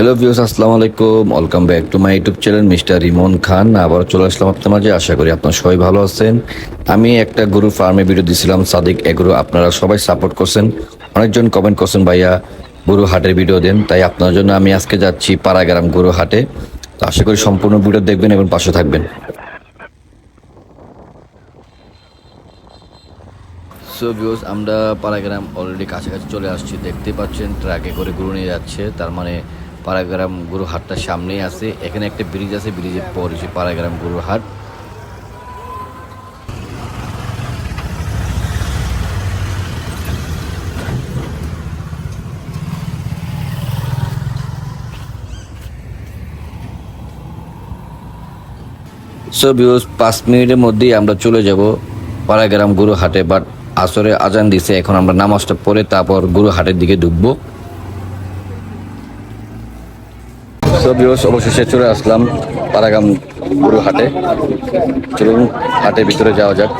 Hello views আসসালামু আলাইকুম। Welcome back to my YouTube channel mister Rimon Khan আবার চলে আসলাম আপনার মাঝে। আশা করি আপনার সবাই ভালো আছেন। আমি একটা গরু ফার্মে ভিডিও দিয়েছিলাম সাদিক এগুলো আপনারা সবাই সাপোর্ট করছেন। অনেকজন কমেন্ট করছেন, ভাইয়া, গরু হাটের ভিডিও দেন। তাই আপনার জন্য আমি আজকে যাচ্ছি পাড়াগ্রাম গরু হাটে। তো আশা করি সম্পূর্ণ ভিডিও দেখবেন এবং পাশে থাকবেন। সো ভিউস আমরা পাড়াগ্রাম অলরেডি কাছাকাছি চলে আসছি। দেখতে পাচ্ছেন ট্রাকে করে গরু নিয়ে যাচ্ছে। তার মানে পাড়াগ্রাম গরু হাটটার সামনেই আছে। এখানে একটা ব্রিজ আছে ব্রিজের পর হচ্ছে পাড়াগ্রাম গরুর হাট সো ভিউস পাঁচ মিনিটের মধ্যেই আমরা চলে যাব পাড়াগ্রাম গরু হাটে বাট আসরে আজান দিছে, এখন আমরা নামাজটা পড়ে তারপর গরু হাটের দিকে ঢুকবো। ভিউস অবশেষে চলে আসলাম পাড়াগ্রাম গরু হাটে। চলুন হাটের ভিতরে যাওয়া যাক।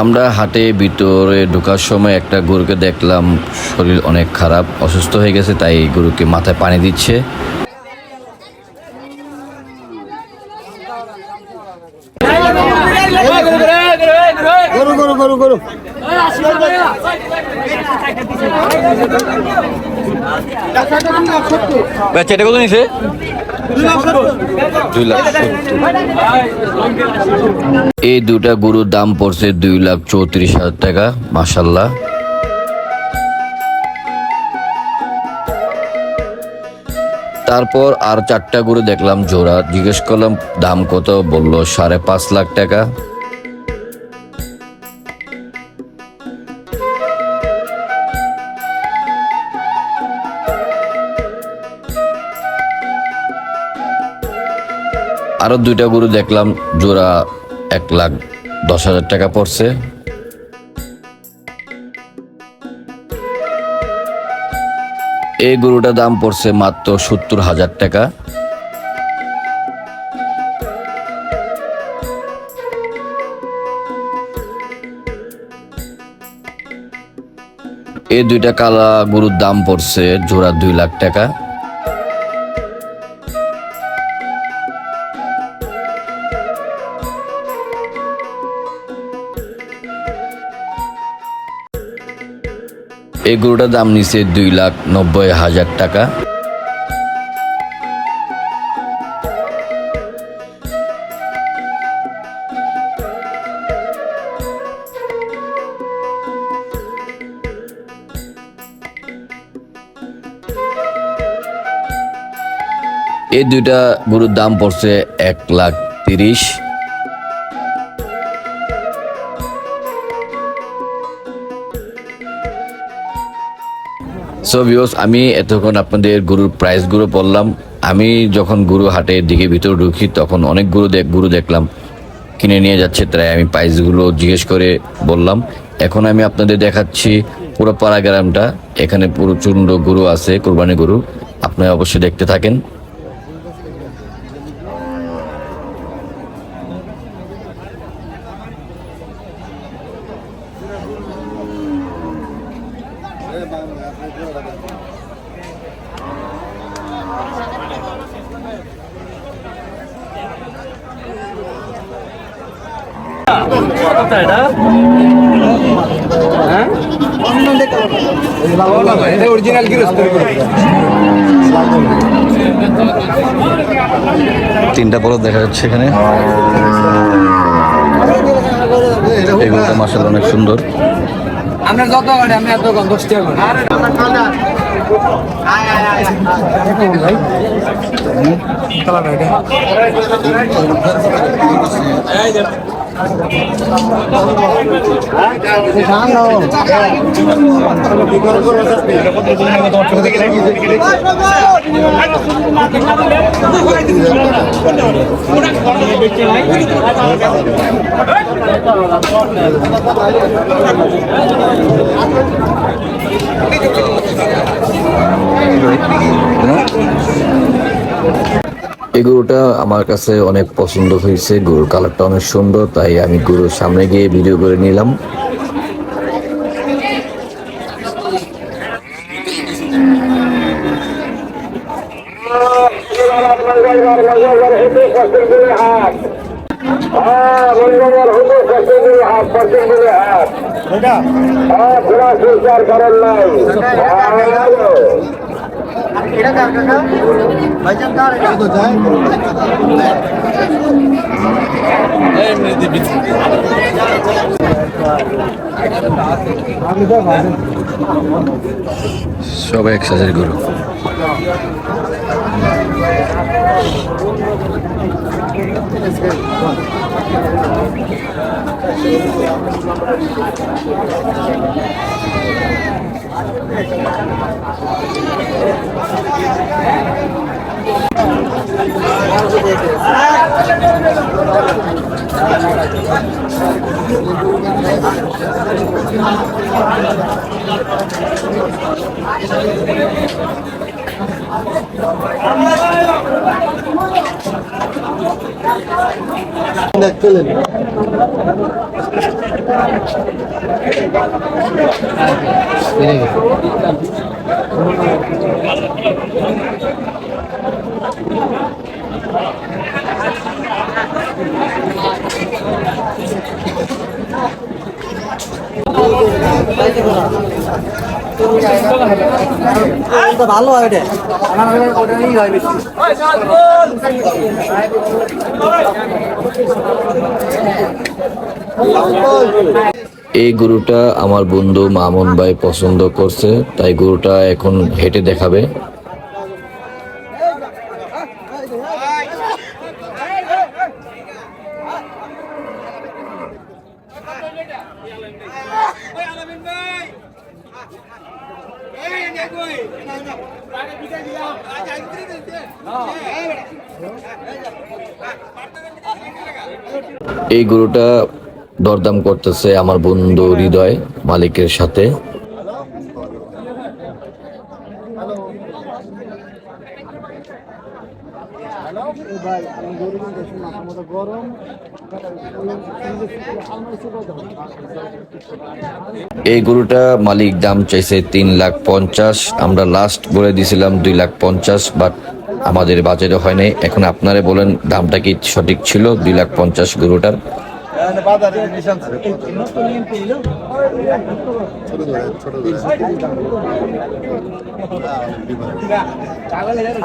আমরা হাটে, ভিতরে ঢোকার সময় একটা গরুকে দেখলাম শরীর অনেক খারাপ, অসুস্থ হয়ে গেছে, তাই গরুকে মাথায় পানি দিচ্ছে। কত নিছে? এই দুটা গরুর দাম পড়ছে দুই লাখ চৌত্রিশ হাজার টাকা মাসাল্লাহ তারপর আর চারটা গরু দেখলাম জোড়া, জিজ্ঞেস করলাম দাম কত, বলল সাড়ে পাঁচ লাখ টাকা। আরও দুইটা গরু দেখলাম, জোড়া এক লাখ দশ হাজার টাকা পড়ছে। এই গরুটার দাম পড়ছে মাত্র সত্তর হাজার টাকা। এই দুইটা কালা গরুর দাম পড়ছে জোড়া দুই লাখ টাকা। এই গরুটার দাম নিছে দুই লাখ নব্বই হাজার টাকা। এই দুইটা গরুর দাম পড়ছে এক লাখ তিরিশ। সো ভিউস আমি এতক্ষণ আপনাদের গরুর প্রাইসগুলো বললাম। আমি যখন গরু হাটের দিকে ভিতরে ঢুকি, তখন অনেক গুরু দেখ গরু দেখলাম। কিনে নিয়ে যাচ্ছে তাই আমি প্রাইসগুলো জিজ্ঞেস করে বললাম। এখন আমি আপনাদের দেখাচ্ছি পুরো পাড়া গ্রামটা। এখানে প্রচণ্ড গরু আছে, কোরবানি গরু। আপনারা অবশ্যই দেখতে থাকেন। অরিজিনাল কি তিনটা বড় দেখা যাচ্ছে এখানে। এগুলোটা মাসাল অনেক সুন্দর। আপনার যত আমি এত কম করে এই গরুটা আমার কাছে অনেক পছন্দ হয়েছে। গরুর কালারটা অনেক সুন্দর তাই আমি গরুর সামনে গিয়ে ভিডিও করে নিলাম। এটা কার কাকা? ভাইজান কার এটা? তো যায়। এমনি দিবি আমি তো ভাইজান। সব এক সাজের গরু দেখলেন Thank you. ভালো হয় এই গরুটা আমার বন্ধু মামুন ভাই পছন্দ করছে, তাই গরুটা এখন হেঁটে দেখাবে। এই গরুটা দরদাম করতেছে আমার বন্ধু হৃদয় মালিকের সাথে। এই গরুটা মালিক দাম চাইছে তিন লাখ পঞ্চাশ। আমরা লাস্ট বলে দিছিলাম দুই লাখ পঞ্চাশ বাট আমাদের বাজারে হয় নাই। এখন আপনারা বলেন, দামটা কি সঠিক ছিল? দুই লাখ পঞ্চাশ গরুটার।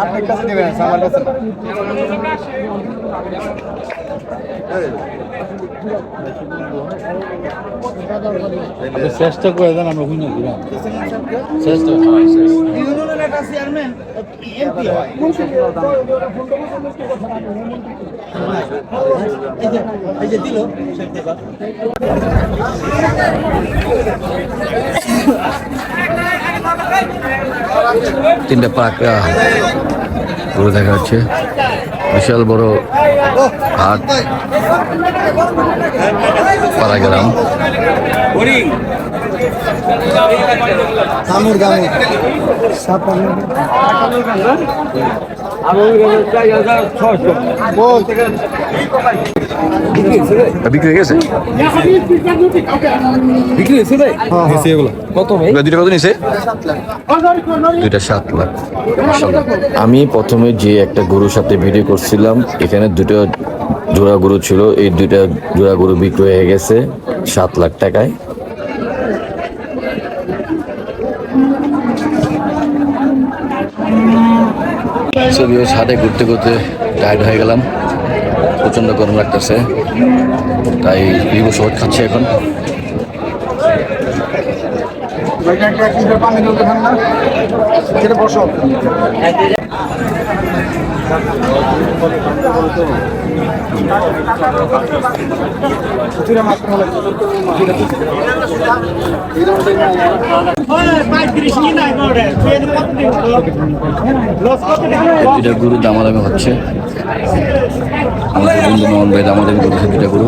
আপনার কাছে নেবেন আমার কাছে না। আপনি চেষ্টা করে দেন আমরা বুঝে দিলাম চেষ্টা তিনটা পাকড়া গরু দেখা যাচ্ছে বিশাল বড় হাট পাড়া গ্রাম। দামুর বল বিক্রি হয়ে গেছে? বিক্রি হয়েছে ভাই? কত দুইটা কত নিছে? দুইটা সাত লাখ। আমি প্রথমে যে একটা গরুর সাথে ভিডিও করছিলাম এখানে দুটো জোড়া গরু ছিল। এই দুইটা জোড়া গরু বিক্রি হয়ে গেছে সাত লাখ টাকায়। ছবি ছাদে ঘুরতে ঘুরতে টায়ার্ড হয়ে গেলাম। প্রচণ্ড গরম লাগতেছে। তাই বিভু শহর খাচ্ছে এখন। ভাইটা দুটা গরু দামাদামি হচ্ছে। আমাদের বন্ধু মোহন ভাই দামাদামি করছে দুটা গরু।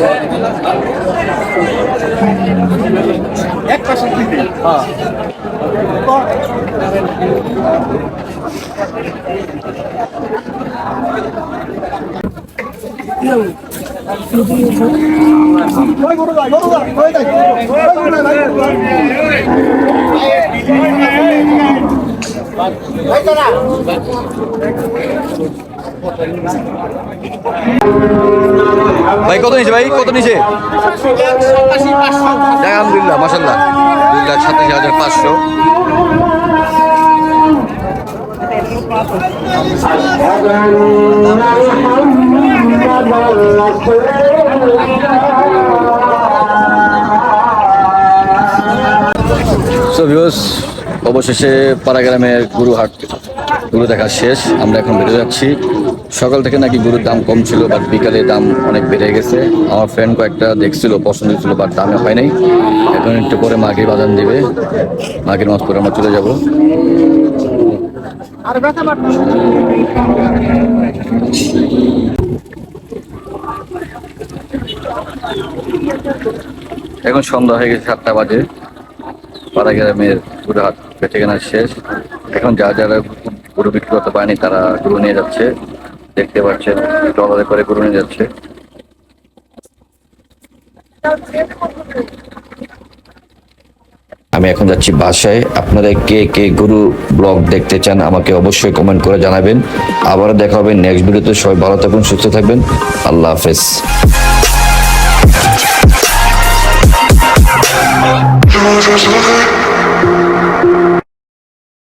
ভাই কত নিছে ভাই? কত যাক, আলহামদুলিল্লাহ মাসাল্লাহ দুই লাখ সাতাশি হাজার পাঁচশো। অবশেষে পাড়াগ্রামের গুরু হাট গুরু দেখা শেষ। আমরা এখন বেরো যাচ্ছি। সকাল থেকে নাকি গরুর দাম কম ছিল বাট বিকালে দাম অনেক বেড়ে গেছে। আমার ফ্রেন্ড কয়েকটা দেখছিল পছন্দ ছিল বাট দামে হয় নাই। এখন একটু পরে মাকে বাজান দিবে। মাঘের মাছ পরে আমরা চলে যাব। এখন সন্ধ্যা হয়ে গেছে সাতটা বাজে। পাড়া গ্রামের গরু হাট বেঁচে কেনা শেষ। এখন যা যারা গরু বিক্রি করতে পারেনি তারা গরু নিয়ে যাচ্ছে। দেখতে পাচ্ছেন ট্রলারে করে গরু নিয়ে যাচ্ছে। আমি এখন যাচ্ছি বাসায়। আপনারা কে কে গুরু ব্লগ দেখতে চান আমাকে অবশ্যই কমেন্ট করে জানাবেন। আবারও দেখা হবে নেক্সট ভিডিওতে। সবাই ভালো থাকুন সুস্থ থাকবেন। আল্লাহ হাফেজ।